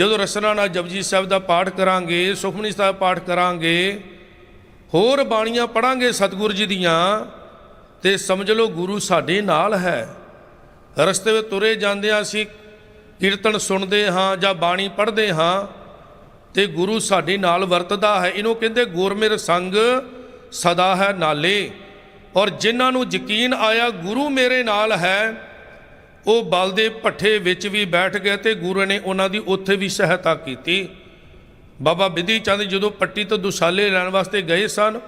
ਜਦੋਂ ਰਸਨਾ ਨਾਲ ਜਪਜੀ ਸਾਹਿਬ ਦਾ ਪਾਠ ਕਰਾਂਗੇ, ਸੁਖਮਨੀ ਸਾਹਿਬ ਪਾਠ ਕਰਾਂਗੇ, ਹੋਰ ਬਾਣੀਆਂ ਪੜਾਂਗੇ ਸਤਿਗੁਰੂ ਜੀ ਦੀਆਂ, ਤੇ ਸਮਝ ਲਓ ਗੁਰੂ ਸਾਡੇ ਨਾਲ ਹੈ। ਰਸਤੇ ਵਿੱਚ ਤੁਰੇ ਜਾਂਦੇ ਅਸੀਂ, ਕੀਰਤਨ ਸੁਣਦੇ ਹਾਂ ਜਾਂ ਬਾਣੀ ਪੜ੍ਹਦੇ ਹਾਂ, ਤੇ ਗੁਰੂ ਸਾਡੇ ਨਾਲ ਵਰਤਦਾ ਹੈ। ਇਹਨੂੰ ਕਹਿੰਦੇ ਗੁਰਮਿਰ ਸੰਗ, ਸਦਾ ਹੈ ਨਾਲੇ। ਔਰ ਜਿਨ੍ਹਾਂ ਨੂੰ ਯਕੀਨ ਆਇਆ ਗੁਰੂ ਮੇਰੇ ਨਾਲ ਹੈ ਉਹ ਬਲ ਦੇ ਭੱਠੇ ਵਿੱਚ ਵੀ ਬੈਠ ਗਏ ਤੇ ਗੁਰੂ ਨੇ ਉਹਨਾਂ ਦੀ ਉੱਥੇ ਵੀ ਸਹਾਇਤਾ ਕੀਤੀ। ਬਾਬਾ ਬਿਧੀ ਚੰਦ ਜਦੋਂ ਪੱਟੀ ਤੋਂ ਦੁਸਾਲੇ ਲੈਣ ਵਾਸਤੇ ਗਏ ਸਨ,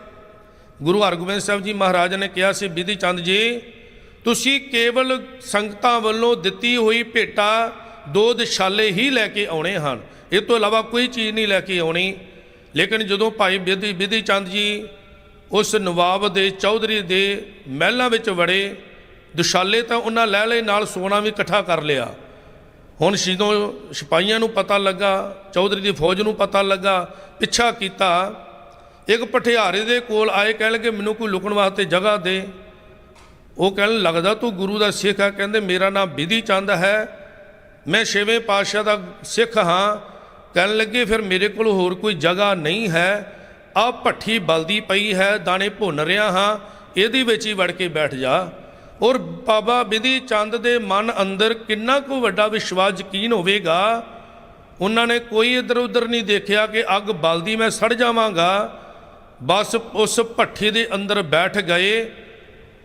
ਗੁਰੂ ਹਰਗੋਬਿੰਦ ਸਾਹਿਬ ਜੀ ਮਹਾਰਾਜ ਨੇ ਕਿਹਾ ਸੀ, ਬਿਧੀ ਚੰਦ ਜੀ, ਤੁਸੀਂ ਕੇਵਲ ਸੰਗਤਾਂ ਵੱਲੋਂ ਦਿੱਤੀ ਹੋਈ ਭੇਟਾ ਦੋ ਦਿਸ਼ਾਲੇ ਹੀ ਲੈ ਕੇ ਆਉਣੇ ਹਨ। ਇਹ ਤੋਂ ਇਲਾਵਾ ਕੋਈ ਚੀਜ਼ ਨਹੀਂ ਲੈ ਕੇ ਆਉਣੀ। ਲੇਕਿਨ ਜਦੋਂ ਭਾਈ ਬਿਧੀ ਬਿਧੀ ਚੰਦ ਜੀ ਉਸ ਨਵਾਬ ਦੇ ਚੌਧਰੀ ਦੇ ਮਹਿਲਾਂ ਵਿੱਚ ਵੜੇ ਦੁਸ਼ਾਲੇ ਤਾਂ ਉਹਨਾਂ ਲੈ ਲਏ, ਨਾਲ ਸੋਨਾ ਵੀ ਇਕੱਠਾ ਕਰ ਲਿਆ। ਹੁਣ ਜਦੋਂ ਸਿਪਾਹੀਆਂ ਨੂੰ ਪਤਾ ਲੱਗਾ, ਚੌਧਰੀ ਦੀ ਫੌਜ ਨੂੰ ਪਤਾ ਲੱਗਾ, ਪਿੱਛਾ ਕੀਤਾ। ਇੱਕ ਪਠਿਆਰੇ ਦੇ ਕੋਲ ਆਏ ਕਹਿਣ ਲੱਗੇ ਮੈਨੂੰ ਕੋਈ ਲੁਕਣ ਵਾਸਤੇ ਜਗ੍ਹਾ ਦੇ। ਉਹ ਕਹਿਣ, ਲੱਗਦਾ ਤੂੰ ਗੁਰੂ ਦਾ ਸਿੱਖ ਹੈ। ਕਹਿੰਦੇ, ਮੇਰਾ ਨਾਮ ਬਿਧੀ ਚੰਦ ਹੈ। ਮੈਂ ਛੇਵੇਂ ਪਾਤਸ਼ਾਹ ਦਾ ਸਿੱਖ ਹਾਂ। ਕਹਿਣ ਲੱਗੇ, ਫਿਰ ਮੇਰੇ ਕੋਲ ਹੋਰ ਕੋਈ ਜਗ੍ਹਾ ਨਹੀਂ ਹੈ। ਆ ਭੱਠੀ ਬਲਦੀ ਪਈ ਹੈ, ਦਾਣੇ ਭੁੰਨ ਰਿਹਾ ਹਾਂ। ਇਹਦੇ ਵਿੱਚ ਹੀ ਵੜ ਕੇ ਬੈਠ ਜਾ। ਔਰ ਬਾਬਾ ਬਿਧੀ ਚੰਦ ਦੇ ਮਨ ਅੰਦਰ ਕਿੰਨਾ ਕੁ ਵੱਡਾ ਵਿਸ਼ਵਾਸ ਯਕੀਨ ਹੋਵੇਗਾ, ਉਹਨਾਂ ਨੇ ਕੋਈ ਇਧਰ ਉਧਰ ਨਹੀਂ ਦੇਖਿਆ ਕਿ ਅੱਗ ਬਲਦੀ ਮੈਂ ਸੜ ਜਾਵਾਂਗਾ। ਬਸ ਉਸ ਭੱਠੀ ਦੇ ਅੰਦਰ ਬੈਠ ਗਏ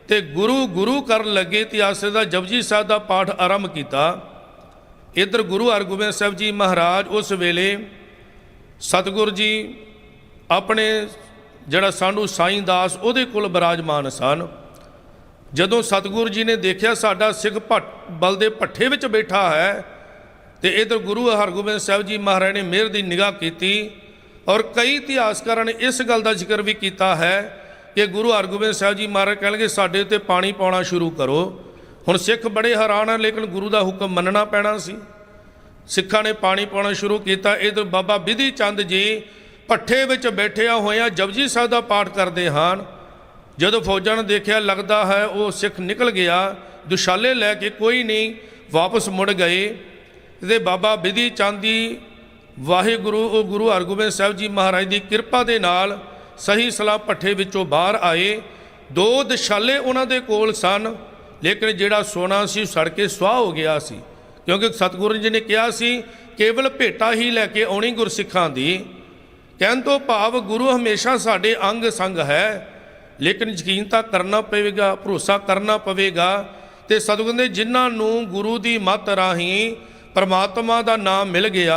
ਤੇ ਗੁਰੂ ਗੁਰੂ ਕਰਨ ਲੱਗੇ ਤੇ ਆਸੇ ਦਾ ਜਪਜੀ ਸਾਹਿਬ ਦਾ ਪਾਠ ਆਰੰਭ ਕੀਤਾ। ਇਧਰ ਗੁਰੂ ਹਰਗੋਬਿੰਦ ਸਾਹਿਬ ਜੀ ਮਹਾਰਾਜ ਉਸ ਵੇਲੇ ਸਤਿਗੁਰ ਜੀ ਆਪਣੇ ਜਿਹੜਾ ਸਾਡੂ ਸਾਈਂ ਦਾਸ ਉਹਦੇ ਕੋਲ ਬਿਰਾਜਮਾਨ ਸਨ। ਜਦੋਂ ਸਤਿਗੁਰੂ ਜੀ ਨੇ ਦੇਖਿਆ ਸਾਡਾ ਸਿੱਖ ਭੱਟ ਬਲ ਦੇ ਭੱਠੇ ਵਿੱਚ ਬੈਠਾ ਹੈ, ਤੇ ਇਧਰ ਗੁਰੂ ਹਰਗੋਬਿੰਦ ਸਾਹਿਬ ਜੀ ਮਹਾਰਾਜ ਨੇ ਮਿਹਰ ਦੀ ਨਿਗਾਹ ਕੀਤੀ ਔਰ ਕਈ ਇਤਿਹਾਸਕਾਰਾਂ ਨੇ ਇਸ ਗੱਲ ਦਾ ਜ਼ਿਕਰ ਵੀ ਕੀਤਾ ਹੈ ਕਿ ਗੁਰੂ ਹਰਗੋਬਿੰਦ ਸਾਹਿਬ ਜੀ ਮਹਾਰਾਜ ਕਹਿਣਗੇ, ਸਾਡੇ ਉੱਤੇ ਪਾਣੀ ਪਾਉਣਾ ਸ਼ੁਰੂ ਕਰੋ। ਹੁਣ ਸਿੱਖ ਬੜੇ ਹੈਰਾਨ ਹਨ, ਲੇਕਿਨ ਗੁਰੂ ਦਾ ਹੁਕਮ ਮੰਨਣਾ ਪੈਣਾ ਸੀ। ਸਿੱਖਾਂ ਨੇ ਪਾਣੀ ਪਾਉਣਾ ਸ਼ੁਰੂ ਕੀਤਾ। ਇਧਰ ਬਾਬਾ ਵਿਧੀ ਚੰਦ ਜੀ ਭੱਠੇ ਵਿੱਚ ਬੈਠਿਆ ਹੋਇਆਂ ਜਪਜੀ ਸਾਹਿਬ ਦਾ ਪਾਠ ਕਰਦੇ ਹਨ। ਜਦੋਂ ਫੌਜਾਂ ਨੇ ਦੇਖਿਆ ਲੱਗਦਾ ਹੈ ਉਹ ਸਿੱਖ ਨਿਕਲ ਗਿਆ, ਦੁਸ਼ਾਲੇ ਲੈ ਕੇ ਕੋਈ ਨਹੀਂ ਵਾਪਸ ਮੁੜ ਗਏ। ਤੇ ਬਾਬਾ ਬਿਧੀ ਚਾਂਦੀ ਵਾਹਿਗੁਰੂ, ਉਹ ਗੁਰੂ ਹਰਗੋਬਿੰਦ ਸਾਹਿਬ ਜੀ ਮਹਾਰਾਜ ਦੀ ਕਿਰਪਾ ਦੇ ਨਾਲ ਸਹੀ ਸਲਾਹ ਭੱਠੇ ਵਿੱਚੋਂ ਬਾਹਰ ਆਏ। ਦੋ ਦਸ਼ਾਲੇ ਉਹਨਾਂ ਦੇ ਕੋਲ ਸਨ, ਲੇਕਿਨ ਜਿਹੜਾ ਸੋਨਾ ਸੀ ਸੜ ਕੇ ਸੁਆਹ ਹੋ ਗਿਆ ਸੀ। ਕਿਉਂਕਿ ਸਤਿਗੁਰੂ ਜੀ ਨੇ ਕਿਹਾ ਸੀ, ਕੇਵਲ ਭੇਟਾ ਹੀ ਲੈ ਕੇ ਆਉਣੀ ਗੁਰਸਿੱਖਾਂ ਦੀ। ਕਹਿਣ ਤੋਂ ਭਾਵ ਗੁਰੂ ਹਮੇਸ਼ਾ ਸਾਡੇ ਅੰਗ ਸੰਗ ਹੈ ਲੇਕਿਨ ਯਕੀਨ ਤਾਂ ਕਰਨਾ ਪਵੇਗਾ, ਭਰੋਸਾ ਕਰਨਾ ਪਵੇਗਾ ਤੇ ਸਤਿਗੁਰੂ ਦੇ ਜਿਨ੍ਹਾਂ ਨੂੰ ਗੁਰੂ ਦੀ ਮੱਤ ਰਾਹੀਂ ਪਰਮਾਤਮਾ ਦਾ ਨਾਮ ਮਿਲ ਗਿਆ